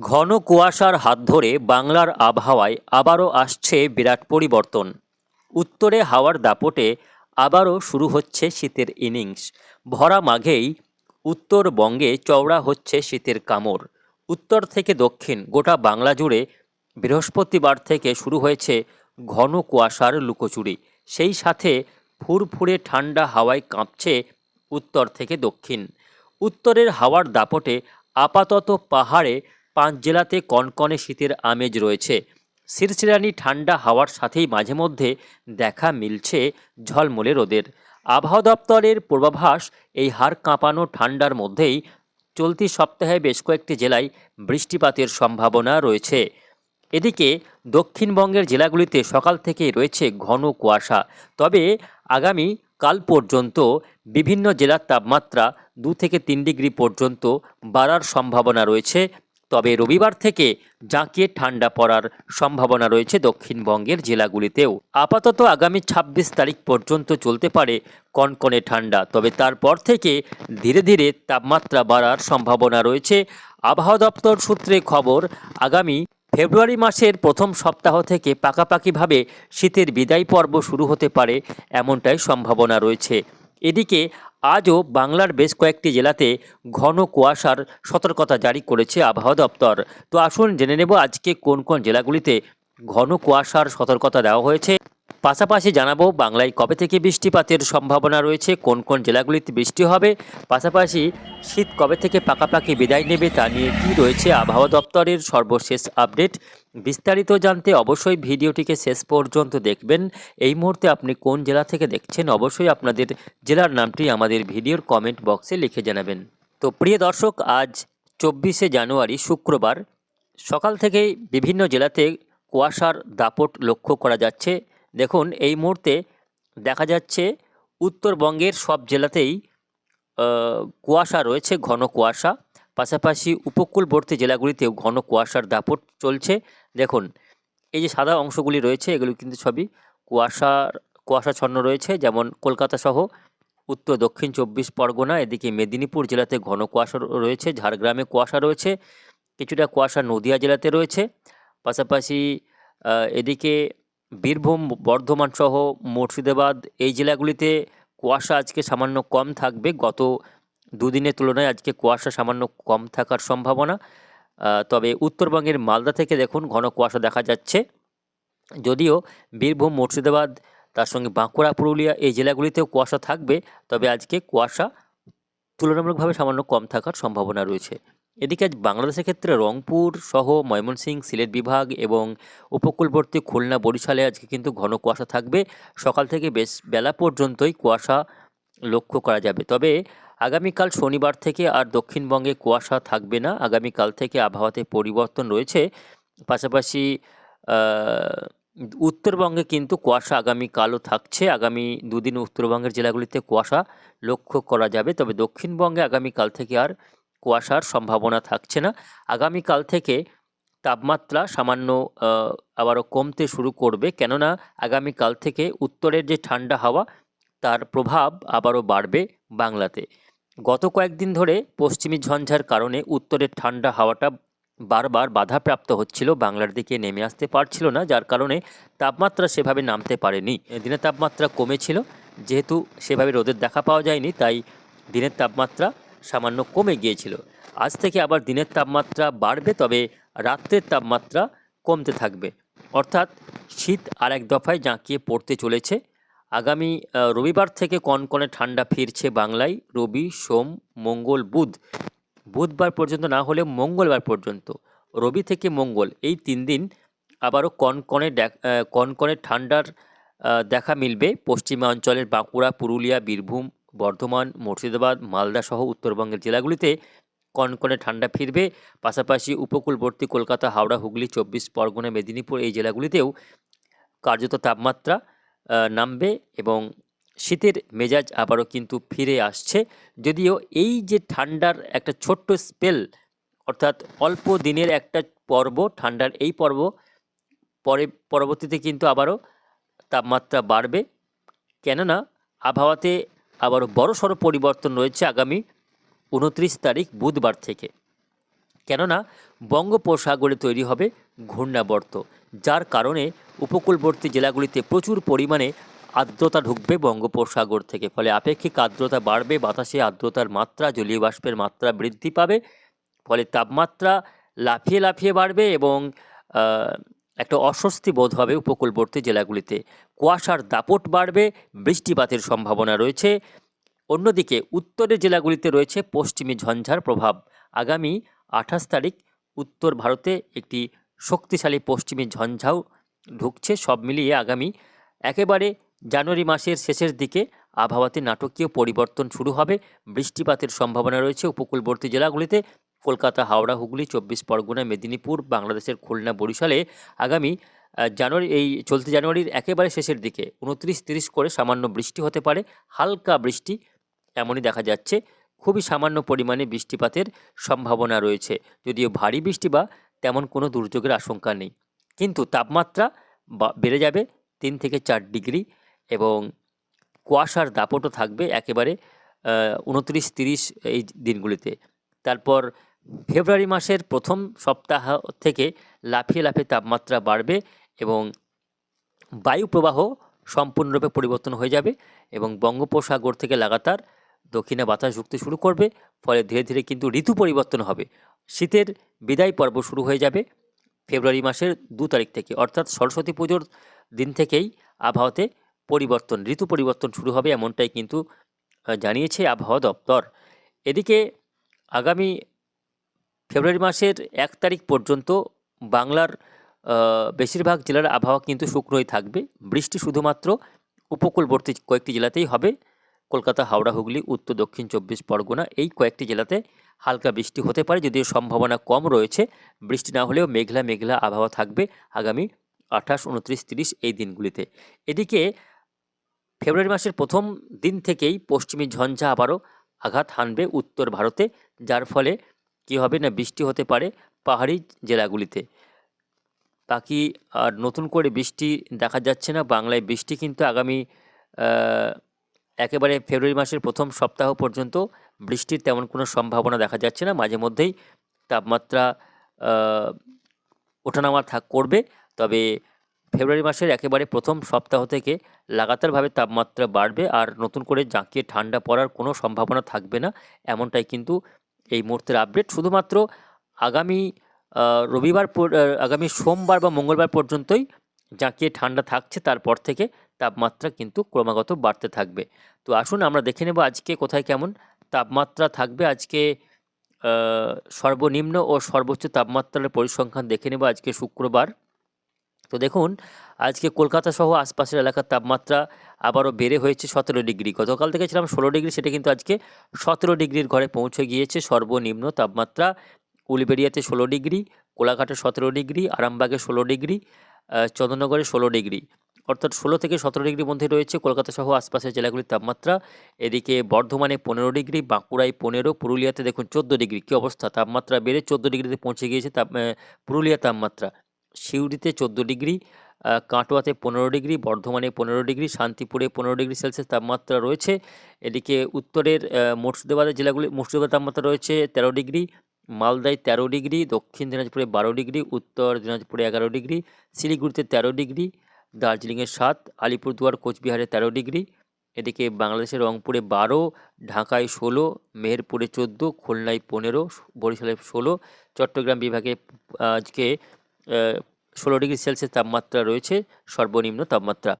ঘন কুয়াশার হাত ধরে বাংলার আবহাওয়ায় আবারও আসছে বিরাট পরিবর্তন। উত্তরে হাওয়ার দাপটে আবারও শুরু হচ্ছে শীতের ইনিংস। ভরা মাঘেই উত্তরবঙ্গে চওড়া হচ্ছে শীতের কামড়। উত্তর থেকে দক্ষিণ গোটা বাংলা জুড়ে বৃহস্পতিবার থেকে শুরু হয়েছে ঘন কুয়াশার লুকোচুরি। সেই সাথে ফুরফুরে ঠান্ডা হাওয়ায় কাঁপছে উত্তর থেকে দক্ষিণ। উত্তরের হাওয়ার দাপটে আপাতত পাহাড়ে পাঁচ জেলাতে কনকনে শীতের আমেজ রয়েছে। শিরশিরানি ঠান্ডা হাওয়ার সাথেই মাঝে মধ্যে দেখা মিলছে ঝলমলে রোদের। আবহাওয়া দপ্তরের পূর্বাভাস, এই হাড় কাঁপানো ঠান্ডার মধ্যেই চলতি সপ্তাহে বেশ কয়েকটি জেলায় বৃষ্টিপাতের সম্ভাবনা রয়েছে। এদিকে দক্ষিণবঙ্গের জেলাগুলিতে সকাল থেকেই রয়েছে ঘন কুয়াশা। তবে আগামী কাল পর্যন্ত বিভিন্ন জেলার তাপমাত্রা দু থেকে তিন ডিগ্রি পর্যন্ত বাড়ার সম্ভাবনা রয়েছে। তবে রবিবার থেকে জাঁকিয়ে ঠান্ডা পড়ার সম্ভাবনা রয়েছে দক্ষিণবঙ্গের জেলাগুলিতেও। আপাতত আগামী ছাব্বিশ তারিখ পর্যন্ত চলতে পারে কনকনে ঠান্ডা, তবে তারপর থেকে ধীরে ধীরে তাপমাত্রা বাড়ার সম্ভাবনা রয়েছে। আবহাওয়া দপ্তর সূত্রে খবর, আগামী ফেব্রুয়ারি মাসের প্রথম সপ্তাহ থেকে পাকাপাকিভাবে শীতের বিদায় পর্ব শুরু হতে পারে এমনটাই সম্ভাবনা রয়েছে। এদিকে আজও বাংলার বেশ কয়েকটি জেলাতে ঘন কুয়াশার সতর্কতা জারি করেছে আবহাওয়া দপ্তর। তো আসুন জেনে নেব আজকে কোন কোন জেলাগুলিতে ঘন কুয়াশার সতর্কতা দেওয়া হয়েছে। পাশাপাশি জানাব বাংলায় কবে থেকে বৃষ্টিপাতের সম্ভাবনা রয়েছে, কোন কোন জেলাগুলিতে বৃষ্টি হবে। পাশাপাশি শীত কবে থেকে পাকাপাকি বিদায় নেবে তা নিয়ে কী রয়েছে আবহাওয়া দপ্তরের সর্বশেষ আপডেট। বিস্তারিত জানতে অবশ্যই ভিডিওটিকে শেষ পর্যন্ত দেখবেন। এই মুহূর্তে আপনি কোন জেলা থেকে দেখছেন, অবশ্যই আপনাদের জেলার নামটি আমাদের ভিডিওর কমেন্ট বক্সে লিখে জানাবেন। তো প্রিয় দর্শক, আজ চব্বিশে জানুয়ারি, শুক্রবার। সকাল থেকেই বিভিন্ন জেলাতে কুয়াশার দাপট লক্ষ্য করা যাচ্ছে। দেখুন, এই মুহূর্তে দেখা যাচ্ছে উত্তরবঙ্গের সব জেলাতেই কুয়াশা রয়েছে, ঘন কুয়াশা। পাশাপাশি উপকূলবর্তী জেলাগুলিতেও ঘন কুয়াশার দাপট চলছে। দেখুন, এই যে সাদা অংশগুলি রয়েছে, এগুলো কিন্তু সবই কুয়াশার, কুয়াশাচ্ছন্ন রয়েছে, যেমন কলকাতা সহ উত্তর, দক্ষিণ চব্বিশ পরগনা, এদিকে মেদিনীপুর জেলাতে ঘন কুয়াশা রয়েছে, ঝাড়গ্রামে কুয়াশা রয়েছে, কিছুটা কুয়াশা নদিয়া জেলাতে রয়েছে। পাশাপাশি এদিকে বীরভূম, বর্ধমান সহ মুর্শিদাবাদ, এই জেলাগুলিতে কুয়াশা আজকে সামান্য কম থাকবে। গত দুদিনের তুলনায় আজকে কুয়াশা সামান্য কম থাকার সম্ভাবনা। তবে উত্তরবঙ্গের মালদা থেকে দেখুন, ঘন কুয়াশা দেখা যাচ্ছে। যদিও বীরভূম, মুর্শিদাবাদ, তার সঙ্গে বাঁকুড়া, পুরুলিয়া এই জেলাগুলিতেও কুয়াশা থাকবে, তবে আজকে কুয়াশা তুলনামূলকভাবে সামান্য কম থাকার সম্ভাবনা রয়েছে। এদিকে আজ বাংলাদেশের ক্ষেত্রে রংপুর সহ ময়মনসিংহ, সিলেট বিভাগ এবং উপকূলবর্তী খুলনা, বরিশালে আজকে কিন্তু ঘন কুয়াশা থাকবে। সকাল থেকে বেশ বেলা পর্যন্তই কুয়াশা লক্ষ্য করা যাবে। তবে আগামীকাল শনিবার থেকে আর দক্ষিণবঙ্গে কুয়াশা থাকবে না। আগামীকাল থেকে আবহাওয়াতে পরিবর্তন রয়েছে। পাশাপাশি উত্তরবঙ্গে কিন্তু কুয়াশা আগামীকালও থাকছে। আগামী দুদিন উত্তরবঙ্গের জেলাগুলিতে কুয়াশা লক্ষ্য করা যাবে। তবে দক্ষিণবঙ্গে আগামীকাল থেকে আর কুয়াশার সম্ভাবনা থাকছে না। আগামীকাল থেকে তাপমাত্রা সামান্য আবারও কমতে শুরু করবে। কেননা আগামীকাল থেকে উত্তরের যে ঠান্ডা হাওয়া, তার প্রভাব আবারও বাড়বে বাংলাতে। গত কয়েকদিন ধরে পশ্চিমী ঝঞ্ঝার কারণে উত্তরের ঠান্ডা হাওয়াটা বারবার বাধাপ্রাপ্ত হচ্ছিল। বাংলার দিকে নেমে আসতে পারছিল না, যার কারণে তাপমাত্রা সেভাবে নামতে পারেনি। দিনের তাপমাত্রা কমেছিল, যেহেতু সেভাবে রোদের দেখা পাওয়া যায়নি, তাই দিনের তাপমাত্রা সামান্য কমে গিয়েছিল। আজ থেকে আবার দিনের তাপমাত্রা বাড়বে, তবে রাত্রের তাপমাত্রা কমতে থাকবে। অর্থাৎ শীত আর এক দফায় জাঁকিয়ে পড়তে চলেছে। আগামী রবিবার থেকে কনকনে ঠান্ডা ফিরছে বাংলায়। রবি, সোম, মঙ্গল, বুধ। বুধবার পর্যন্ত না হলে মঙ্গলবার পর্যন্ত। রবি থেকে মঙ্গল এই তিন দিন আবারও কনকনে কনকনে ঠান্ডার দেখা মিলবে। পশ্চিমা অঞ্চলের বাঁকুড়া, পুরুলিয়া, বীরভূম, বর্ধমান, মুর্শিদাবাদ, মালদা সহ উত্তরবঙ্গের জেলাগুলিতে কনকনে ঠান্ডা ফিরবে। পাশাপাশি উপকূলবর্তী কলকাতা, হাওড়া, হুগলি, চব্বিশ পরগনা, মেদিনীপুর এই জেলাগুলিতেও কার্যত তাপমাত্রা নামবে এবং শীতের মেজাজ আবারও কিন্তু ফিরে আসছে। যদিও এই যে ঠান্ডার একটা ছোট্ট স্পেল অর্থাৎ অল্প দিনের একটা পর্ব, ঠান্ডার এই পর্ব, পরে পরবর্তীতে কিন্তু আবারও তাপমাত্রা বাড়বে। কেননা আবহাওয়াতে আবারও বড়সড় পরিবর্তন রয়েছে আগামী উনত্রিশ তারিখ বুধবার থেকে। কেননা বঙ্গোপসাগরে তৈরি হবে ঘূর্ণাবর্ত, যার কারণে উপকূলবর্তী জেলাগুলিতে প্রচুর পরিমাণে আর্দ্রতা ঢুকবে বঙ্গোপসাগর থেকে, ফলে আপেক্ষিক আর্দ্রতা বাড়বে, বাতাসে আর্দ্রতার মাত্রা, জলীয় বাষ্পের মাত্রা বৃদ্ধি পাবে, ফলে তাপমাত্রা লাফিয়ে লাফিয়ে বাড়বে এবং একটা অস্বস্তি বোধ হবে উপকূলবর্তী জেলাগুলিতে। কুয়াশার দাপট বাড়বে, বৃষ্টিপাতের সম্ভাবনা রয়েছে। অন্যদিকে উত্তরের জেলাগুলিতে রয়েছে পশ্চিমী ঝঞ্ঝার প্রভাব। আগামী আঠাশ তারিখ উত্তর ভারতে একটি শক্তিশালী পশ্চিমী ঝঞ্ঝাও ঢুকছে সব মিলিয়ে আগামী একেবারে জানুয়ারি মাসের শেষের দিকে আবহাওয়াতে নাটকীয় পরিবর্তন শুরু হবে। বৃষ্টিপাতের সম্ভাবনা রয়েছে উপকূলবর্তী জেলাগুলিতে। কলকাতা, হাওড়া, হুগলি, চব্বিশ পরগনা, মেদিনীপুর, বাংলাদেশের খুলনা, বরিশালে আগামী জানুয়ারি, এই চলতি জানুয়ারির একেবারে শেষের দিকে উনত্রিশ তিরিশ করে সামান্য বৃষ্টি হতে পারে, হালকা বৃষ্টি এমনই দেখা যাচ্ছে। খুবই সামান্য পরিমাণে বৃষ্টিপাতের সম্ভাবনা রয়েছে। যদিও ভারী বৃষ্টি বা তেমন কোনো দুর্যোগের আশঙ্কা নেই। কিন্তু তাপমাত্রা বেড়ে যাবে তিন থেকে চার ডিগ্রি এবং কুয়াশার দাপটও থাকবে একেবারে উনত্রিশ তিরিশ এই দিনগুলিতে। তারপর ফেব্রুয়ারি মাসের প্রথম সপ্তাহ থেকে লাফিয়ে লাফিয়ে তাপমাত্রা বাড়বে এবং বায়ু প্রবাহ সম্পূর্ণরূপে পরিবর্তন হয়ে যাবে এবং বঙ্গোপসাগর থেকে লাগাতার দক্ষিণে বাতাস ঢুকতে শুরু করবে, ফলে ধীরে ধীরে কিন্তু ঋতু পরিবর্তন হবে। শীতের বিদায় পর্ব শুরু হয়ে যাবে ফেব্রুয়ারি মাসের দু তারিখ থেকে, অর্থাৎ সরস্বতী পুজোর দিন থেকেই আবহাওয়াতে পরিবর্তন, ঋতু পরিবর্তন শুরু হবে এমনটাই কিন্তু জানিয়েছে আবহাওয়া দপ্তর। এদিকে আগামী ফেব্রুয়ারি মাসের এক তারিখ পর্যন্ত বাংলার বেশিরভাগ জেলার আবহাওয়া কিন্তু শুকনোই থাকবে। বৃষ্টি শুধুমাত্র উপকূলবর্তী কয়েকটি জেলাতেই হবে। কলকাতা, হাওড়া, হুগলি, উত্তর, দক্ষিণ চব্বিশ পরগনা এই কয়েকটি জেলাতে হালকা বৃষ্টি হতে পারে যদিও সম্ভাবনা কম রয়েছে। বৃষ্টি না হলেও মেঘলা মেঘলা আবহাওয়া থাকবে আগামী আঠাশ, উনত্রিশ, তিরিশ এই দিনগুলিতে। এদিকে ফেব্রুয়ারি মাসের প্রথম দিন থেকেই পশ্চিমী ঝঞ্ঝা আবারও আঘাত হানবে উত্তর ভারতে, যার ফলে কী হবে না বৃষ্টি হতে পারে পাহাড়ি জেলাগুলিতে। বাকি আর নতুন করে বৃষ্টি দেখা যাচ্ছে না? বাংলায় বৃষ্টি কিন্তু আগামী একেবারে ফেব্রুয়ারি মাসের প্রথম সপ্তাহ পর্যন্ত বৃষ্টির তেমন কোনো সম্ভাবনা দেখা যাচ্ছে না। মাঝে মধ্যেই তাপমাত্রা ওঠানামা থাক, করবে। তবে ফেব্রুয়ারি মাসের একেবারে প্রথম সপ্তাহ থেকে লাগাতারভাবে তাপমাত্রা বাড়বে আর নতুন করে জাঁকিয়ে ঠান্ডা পড়ার কোনো সম্ভাবনা থাকবে না, এমনটাই কিন্তু এই মুহূর্তের আপডেট শুধুমাত্র আগামী রবিবার আগামী সোমবার বা মঙ্গলবার পর্যন্তই জাঁকিয়ে ঠান্ডা থাকছে, তারপর থেকে তাপমাত্রা কিন্তু ক্রমাগত বাড়তে থাকবে। তো আসুন আমরা দেখে নেব আজকে কোথায় কেমন তাপমাত্রা থাকবে। আজকে সর্বনিম্ন ও সর্বোচ্চ তাপমাত্রার পরিসংখ্যান দেখে নেব আজকে শুক্রবার। তো দেখুন, আজকে কলকাতা সহ আশপাশের এলাকার তাপমাত্রা আবারও বেড়ে হয়েছে সতেরো ডিগ্রি। গতকাল থেকে ছিলাম ষোলো ডিগ্রি, সেটা কিন্তু আজকে সতেরো ডিগ্রির ঘরে পৌঁছে গিয়েছে। সর্বনিম্ন তাপমাত্রা উলবেড়িয়াতে ষোলো ডিগ্রি, কোলাঘাটে সতেরো ডিগ্রি, আরামবাগে ষোলো ডিগ্রি চন্দননগরে ষোলো ডিগ্রি। অর্থাৎ ষোলো থেকে সতেরো ডিগ্রির মধ্যে রয়েছে কলকাতা সহ আশপাশের জেলাগুলির তাপমাত্রা। এদিকে বর্ধমানে পনেরো ডিগ্রি, বাঁকুড়ায় পনেরো, পুরুলিয়াতে দেখুন চোদ্দ ডিগ্রি। কী অবস্থা? তাপমাত্রা বেড়ে চোদ্দ ডিগ্রিতে পৌঁছে গিয়েছে তাপ পুরুলিয়া তাপমাত্রা। সিউড়িতে চোদ্দ ডিগ্রি কাটোয়াতে পনেরো ডিগ্রি, বর্ধমানে পনেরো ডিগ্রি, শান্তিপুরে পনেরো ডিগ্রি সেলসিয়াস তাপমাত্রা রয়েছে। এদিকে উত্তরের মুর্শিদাবাদের জেলাগুলি মুর্শিদাবাদ তাপমাত্রা রয়েছে তেরো ডিগ্রি মালদায় তেরো ডিগ্রি, দক্ষিণ দিনাজপুরে বারো ডিগ্রি, উত্তর দিনাজপুরে এগারো ডিগ্রি, শিলিগুড়িতে তেরো ডিগ্রি, দার্জিলিংয়ে সাত, আলিপুরদুয়ার, কোচবিহারে তেরো ডিগ্রি, এদিকে বাংলাদেশের রংপুরে বারো, ঢাকায় ষোলো, মেহেরপুরে চোদ্দ, খুলনায় পনেরো বরিশালে ষোলো, চট্টগ্রাম বিভাগে আজকে ষোলো ডিগ্রি সেলসিয়াস তাপমাত্রা রয়েছে, সর্বনিম্ন তাপমাত্রা